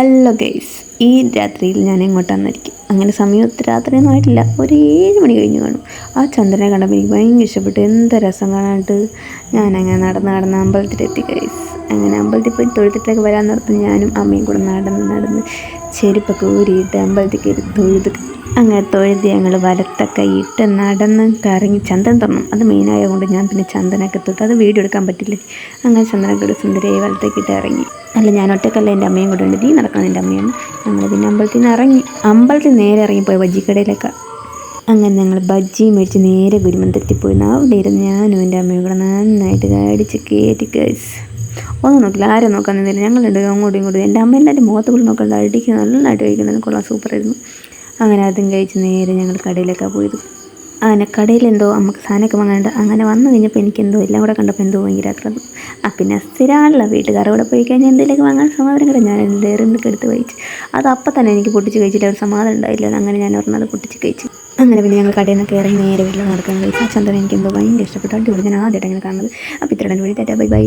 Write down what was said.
Hello guys ഈ രാത്രിയിൽ ഞാൻ എങ്ങോട്ടാന്നിരിക്കും അങ്ങനെ സമയം രാത്രിയൊന്നും ആയിട്ടില്ല. ഒരു ഏഴ് മണി കഴിഞ്ഞ് കാണും. ആ ചന്ദ്രനെ കണ്ടപ്പോൾ എനിക്ക് ഭയങ്കര ഇഷ്ടപ്പെട്ടു. എന്ത് രസം കാണാനായിട്ട് ഞാൻ അങ്ങനെ നടന്ന് നടന്ന് അമ്പലത്തിലെത്തി ഗൈസ് അങ്ങനെ അമ്പലത്തിൽ പോയി തൊഴുത്തിട്ടൊക്കെ വരാൻ നിർത്തും ഞാനും അമ്മയും കൂടെ നടന്ന് നടന്ന് ചെരുപ്പൊക്കെ ഊരിയിട്ട് അമ്പലത്തിൽ കയറി തൊഴുത് അങ്ങനെ തൊഴുതി ഞങ്ങൾ വലത്തൊക്കെ ഇട്ട് നടന്ന് കറങ്ങി ചന്ദൻ തുറന്നു. അത് മെയിനായത് കൊണ്ട് ഞാൻ പിന്നെ ചന്ദനൊക്കെ തൊട്ട് അത് വീഡിയോ എടുക്കാൻ പറ്റില്ല. അങ്ങനെ ചന്ദനൊക്കെ ഒരു സുന്ദരിയായി വലത്തേക്ക് ഇട്ട് ഇറങ്ങി. അല്ല ഞാൻ ഒറ്റക്കല്ല എന്റെ അമ്മയും കൂടെ ഉണ്ട്. നീ നടക്കണം എന്റെ അമ്മയാണ് ഞങ്ങൾ പിന്നെ അമ്പലത്തിൽ നിന്ന് ഇറങ്ങി അമ്പലത്തിൽ നേരെ ഇറങ്ങിപ്പോയി ബജ്ജിക്കടയിലേക്ക് അങ്ങനെ ഞങ്ങൾ ബജ്ജി മേടിച്ച് നേരെ ഗുരുമന്ദിരത്തിൽ പോയി. അവിടെ ഇരുന്ന് ഞാനും എന്റെ അമ്മയും കൂടെ നന്നായിട്ട് കടിച്ച് കയറ്റി കഴിച്ച് ഒന്നും നോക്കില്ല ആരും നോക്കാൻ നിന്നില്ല ഞങ്ങൾ രണ്ടുപേരും അങ്ങോട്ടും ഇങ്ങോട്ടും. എന്റെ അമ്മ എല്ലാവരും മുഖത്ത് പോലും നോക്കണ്ട അടിക്കുന്നത് നല്ലതായിട്ട് കഴിക്കുന്നത് കൊള്ളാം സൂപ്പറായിരുന്നു അങ്ങനെ അതും കഴിച്ച് നേരെ ഞങ്ങൾ കടയിലൊക്കെ പോയത് അങ്ങനെ കടയിൽ എന്തോ നമുക്ക് സാധനമൊക്കെ വാങ്ങാനുണ്ട്. അങ്ങനെ വന്നു കഴിഞ്ഞപ്പോൾ എനിക്ക് എന്തോ എല്ലാം കൂടെ കണ്ടപ്പോൾ എന്തോ ഭയങ്കര ആഗ്രഹം ആ പിന്നെ സ്ഥിരമാണല്ലോ വീട്ടുകാരുടെ കൂടെ പോയി കഴിഞ്ഞാൽ എന്തെങ്കിലുമൊക്കെ വാങ്ങാൻ സമാധാനം കിട്ടും. ഞാൻ ഡയറിന്നൊക്കെ എടുത്ത് കഴിച്ചു. അത് അപ്പം തന്നെ എനിക്ക് പൊട്ടിച്ച് കഴിച്ചിട്ട് ഒരു സമാധാനം ഉണ്ടായില്ല. അങ്ങനെ ഞാൻ അത് പൊട്ടിച്ച് കഴിച്ചു. അങ്ങനെ പിന്നെ ഞങ്ങൾ കടയിൽ നിന്നൊക്കെ ഇറങ്ങി നേരെ വീട്ടിൽ നടക്കാൻ കഴിച്ചു ആ ചന്ദ്രൻ എനിക്ക് എന്തോ ഭയങ്കര ഇഷ്ടപ്പെട്ടു. അടിപൊളി. ഞാൻ ആദ്യമായിട്ട് അങ്ങനെ കാണുന്നത്. അപ്പോൾ ഇത്രയും വഴി തരാം ബൈ ബൈ.